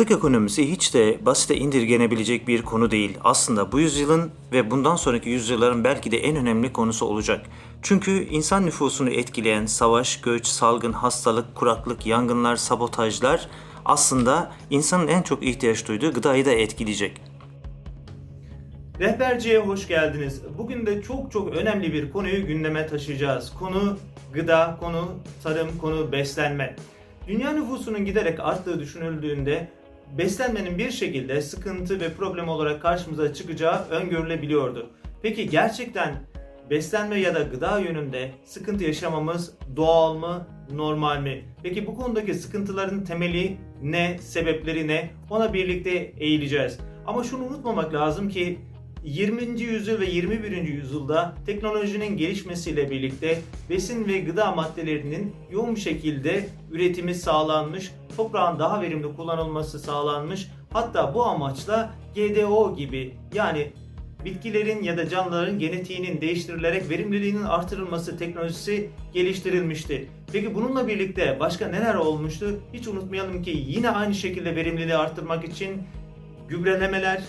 Kıtlık ekonomisi hiç de basite indirgenebilecek bir konu değil. Aslında bu yüzyılın ve bundan sonraki yüzyılların belki de en önemli konusu olacak. Çünkü insan nüfusunu etkileyen savaş, göç, salgın, hastalık, kuraklık, yangınlar, sabotajlar aslında insanın en çok ihtiyaç duyduğu gıdayı da etkileyecek. Rehberciye hoş geldiniz. Bugün de çok çok önemli bir konuyu gündeme taşıyacağız. Konu gıda, konu tarım, konu beslenme. Dünya nüfusunun giderek arttığı düşünüldüğünde beslenmenin bir şekilde sıkıntı ve problem olarak karşımıza çıkacağı öngörülebiliyordu. Peki gerçekten beslenme ya da gıda yönünde sıkıntı yaşamamız doğal mı, normal mi? Peki bu konudaki sıkıntıların temeli ne, sebepleri ne? Ona birlikte eğileceğiz. Ama şunu unutmamak lazım ki 20. yüzyıl ve 21. yüzyılda teknolojinin gelişmesiyle birlikte besin ve gıda maddelerinin yoğun şekilde üretimi sağlanmış, toprağın daha verimli kullanılması sağlanmış. Hatta bu amaçla GDO gibi yani bitkilerin ya da canlıların genetiğinin değiştirilerek verimliliğinin artırılması teknolojisi geliştirilmişti. Peki bununla birlikte başka neler olmuştu? Hiç unutmayalım ki yine aynı şekilde verimliliği arttırmak için gübrelemeler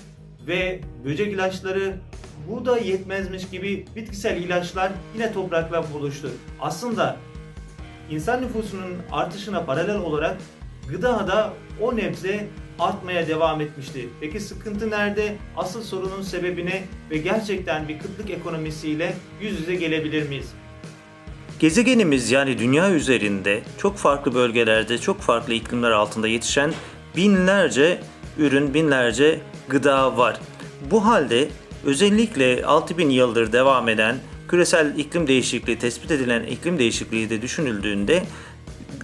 ve böcek ilaçları bu da yetmezmiş gibi bitkisel ilaçlar yine toprakla buluştu. Aslında insan nüfusunun artışına paralel olarak gıda da o nebze artmaya devam etmişti. Peki sıkıntı nerede? Asıl sorunun sebebine ve gerçekten bir kıtlık ekonomisiyle yüz yüze gelebilir miyiz? Gezegenimiz yani dünya üzerinde çok farklı bölgelerde, çok farklı iklimler altında yetişen binlerce ürün, binlerce gıda var. Bu halde özellikle 6000 yıldır devam eden küresel iklim değişikliği, tespit edilen iklim değişikliği de düşünüldüğünde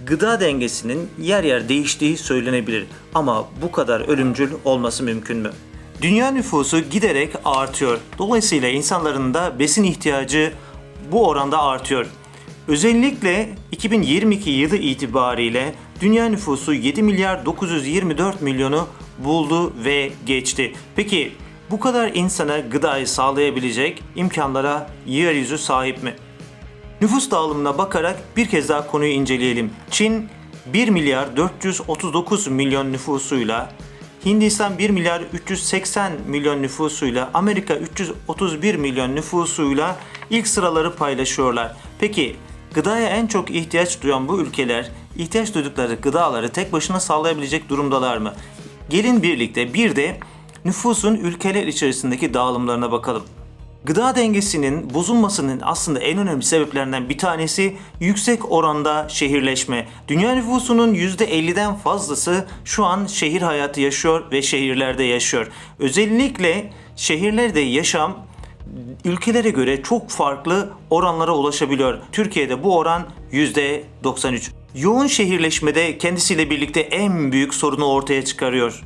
gıda dengesinin yer yer değiştiği söylenebilir. Ama bu kadar ölümcül olması mümkün mü? Dünya nüfusu giderek artıyor. Dolayısıyla insanların da besin ihtiyacı bu oranda artıyor. Özellikle 2022 yılı itibariyle dünya nüfusu 7 milyar 924 milyonu buldu ve geçti. Peki bu kadar insana gıdayı sağlayabilecek imkanlara yeryüzü sahip mi? Nüfus dağılımına bakarak bir kez daha konuyu inceleyelim. Çin 1 milyar 439 milyon nüfusuyla, Hindistan 1 milyar 380 milyon nüfusuyla, Amerika 331 milyon nüfusuyla ilk sıraları paylaşıyorlar. Peki gıdaya en çok ihtiyaç duyan bu ülkeler ihtiyaç duydukları gıdaları tek başına sağlayabilecek durumdalar mı? Gelin birlikte bir de nüfusun ülkeler içerisindeki dağılımlarına bakalım. Gıda dengesinin bozulmasının aslında en önemli sebeplerinden bir tanesi yüksek oranda şehirleşme. Dünya nüfusunun %50'den fazlası şu an şehir hayatı yaşıyor ve şehirlerde yaşıyor. Özellikle şehirlerde yaşam ülkelere göre çok farklı oranlara ulaşabiliyor. Türkiye'de bu oran %93. Yoğun şehirleşmede kendisiyle birlikte en büyük sorunu ortaya çıkarıyor.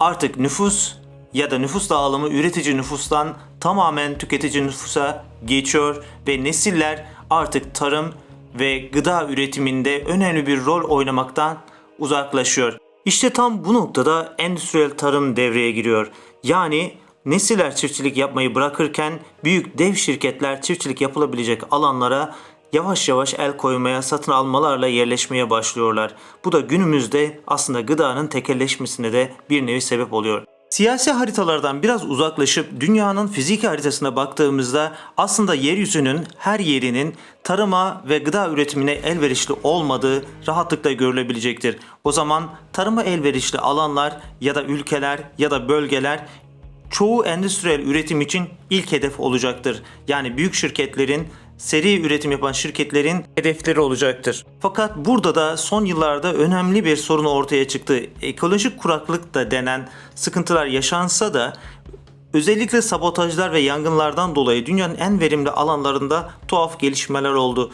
Artık nüfus ya da nüfus dağılımı üretici nüfustan tamamen tüketici nüfusa geçiyor ve nesiller artık tarım ve gıda üretiminde önemli bir rol oynamaktan uzaklaşıyor. İşte tam bu noktada endüstriyel tarım devreye giriyor. Yani nesiller çiftçilik yapmayı bırakırken büyük dev şirketler çiftçilik yapılabilecek alanlara yavaş yavaş el koymaya, satın almalarla yerleşmeye başlıyorlar. Bu da günümüzde aslında gıdanın tekelleşmesine de bir nevi sebep oluyor. Siyasi haritalardan biraz uzaklaşıp dünyanın fiziki haritasına baktığımızda aslında yeryüzünün her yerinin tarıma ve gıda üretimine elverişli olmadığı rahatlıkla görülebilecektir. O zaman tarıma elverişli alanlar ya da ülkeler ya da bölgeler çoğu endüstriyel üretim için ilk hedef olacaktır. Yani büyük şirketlerin seri üretim yapan şirketlerin hedefleri olacaktır. Fakat burada da son yıllarda önemli bir sorun ortaya çıktı. Ekolojik kuraklık da denen sıkıntılar yaşansa da özellikle sabotajlar ve yangınlardan dolayı dünyanın en verimli alanlarında tuhaf gelişmeler oldu.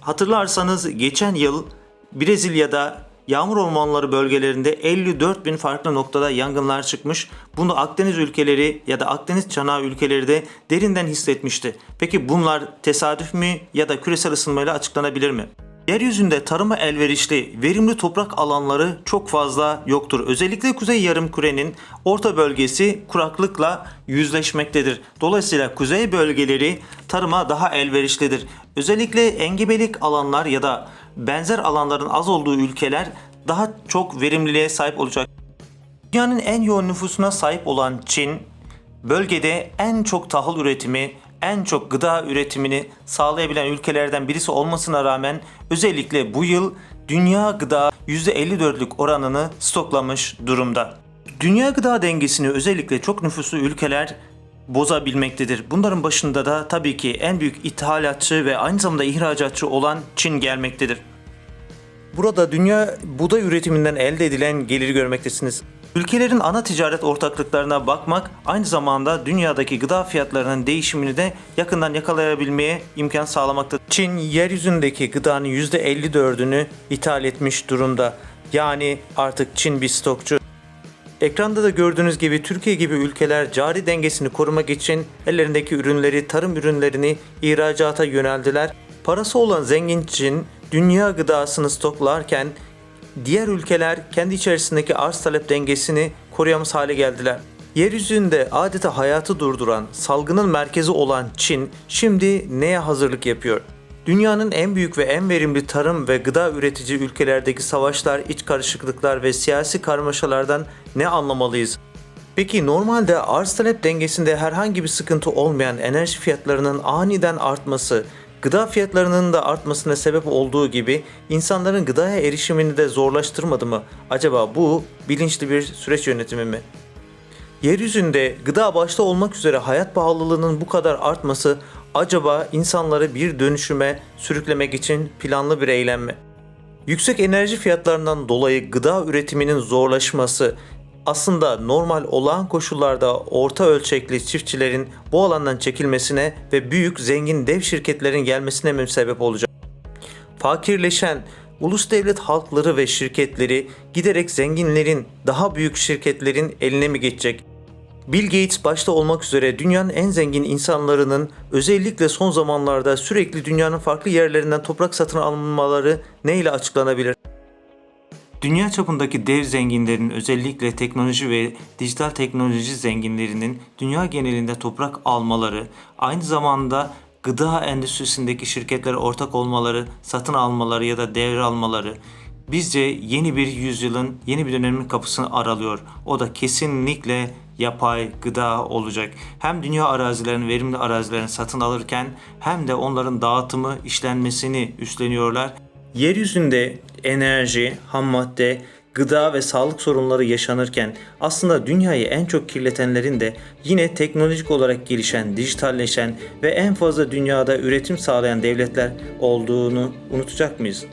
Hatırlarsanız geçen yıl Brezilya'da yağmur ormanları bölgelerinde 54 bin farklı noktada yangınlar çıkmış. Bunu Akdeniz ülkeleri ya da Akdeniz çanağı ülkeleri de derinden hissetmişti. Peki bunlar tesadüf mü ya da küresel ısınmayla açıklanabilir mi? Yeryüzünde tarıma elverişli, verimli toprak alanları çok fazla yoktur. Özellikle Kuzey Yarımküre'nin orta bölgesi kuraklıkla yüzleşmektedir. Dolayısıyla kuzey bölgeleri tarıma daha elverişlidir. Özellikle engebelik alanlar ya da benzer alanların az olduğu ülkeler daha çok verimliliğe sahip olacak. Dünyanın en yoğun nüfusuna sahip olan Çin, bölgede en çok tahıl üretimi, en çok gıda üretimini sağlayabilen ülkelerden birisi olmasına rağmen özellikle bu yıl dünya gıda %54'lük oranını stoklamış durumda. Dünya gıda dengesini özellikle çok nüfuslu ülkeler bozabilmektedir. Bunların başında da tabii ki en büyük ithalatçı ve aynı zamanda ihracatçı olan Çin gelmektedir. Burada dünya buğday üretiminden elde edilen geliri görmektesiniz. Ülkelerin ana ticaret ortaklıklarına bakmak aynı zamanda dünyadaki gıda fiyatlarının değişimini de yakından yakalayabilmeye imkan sağlamaktadır. Çin yeryüzündeki gıdanın %54'ünü ithal etmiş durumda. Yani artık Çin bir stokçu. Ekranda da gördüğünüz gibi Türkiye gibi ülkeler cari dengesini korumak için ellerindeki ürünleri, tarım ürünlerini ihracata yöneldiler. Parası olan zengin Çin dünya gıdasını stoklarken diğer ülkeler kendi içerisindeki arz talep dengesini koruyamaz hale geldiler. Yeryüzünde adeta hayatı durduran, salgının merkezi olan Çin şimdi neye hazırlık yapıyor? Dünyanın en büyük ve en verimli tarım ve gıda üretici ülkelerdeki savaşlar, iç karışıklıklar ve siyasi karmaşalardan ne anlamalıyız? Peki normalde arz talep dengesinde herhangi bir sıkıntı olmayan enerji fiyatlarının aniden artması, gıda fiyatlarının da artmasına sebep olduğu gibi insanların gıdaya erişimini de zorlaştırmadı mı? Acaba bu bilinçli bir süreç yönetimi mi? Yeryüzünde gıda başta olmak üzere hayat pahalılığının bu kadar artması acaba insanları bir dönüşüme sürüklemek için planlı bir eylem mi? Yüksek enerji fiyatlarından dolayı gıda üretiminin zorlaşması aslında normal olağan koşullarda orta ölçekli çiftçilerin bu alandan çekilmesine ve büyük zengin dev şirketlerin gelmesine mi sebep olacak? Fakirleşen ulus devlet halkları ve şirketleri giderek zenginlerin, daha büyük şirketlerin eline mi geçecek? Bill Gates başta olmak üzere dünyanın en zengin insanlarının özellikle son zamanlarda sürekli dünyanın farklı yerlerinden toprak satın almaları neyle açıklanabilir? Dünya çapındaki dev zenginlerin özellikle teknoloji ve dijital teknoloji zenginlerinin dünya genelinde toprak almaları, aynı zamanda gıda endüstrisindeki şirketlere ortak olmaları, satın almaları ya da devralmaları bizce yeni bir yüzyılın, yeni bir dönemin kapısını aralıyor. O da kesinlikle yapay gıda olacak. Hem dünya arazilerini, verimli arazilerini satın alırken hem de onların dağıtımı, işlenmesini üstleniyorlar. Yeryüzünde enerji, ham madde, gıda ve sağlık sorunları yaşanırken aslında dünyayı en çok kirletenlerin de yine teknolojik olarak gelişen, dijitalleşen ve en fazla dünyada üretim sağlayan devletler olduğunu unutacak mıyız?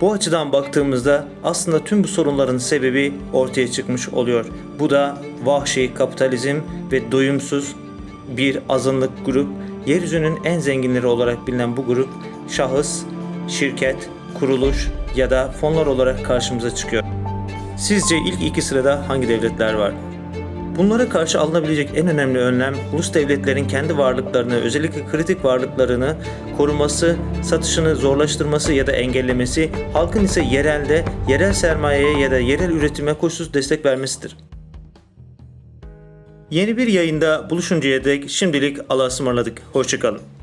Bu açıdan baktığımızda aslında tüm bu sorunların sebebi ortaya çıkmış oluyor. Bu da vahşi kapitalizm ve doyumsuz bir azınlık grup. Yeryüzünün en zenginleri olarak bilinen bu grup şahıs, şirket, kuruluş ya da fonlar olarak karşımıza çıkıyor. Sizce ilk iki sırada hangi devletler var? Bunlara karşı alınabilecek en önemli önlem ulus devletlerin kendi varlıklarını, özellikle kritik varlıklarını koruması, satışını zorlaştırması ya da engellemesi, halkın ise yerelde, yerel sermayeye ya da yerel üretime koşulsuz destek vermesidir. Yeni bir yayında buluşuncaya dek şimdilik Allah'a ısmarladık. Hoşçakalın.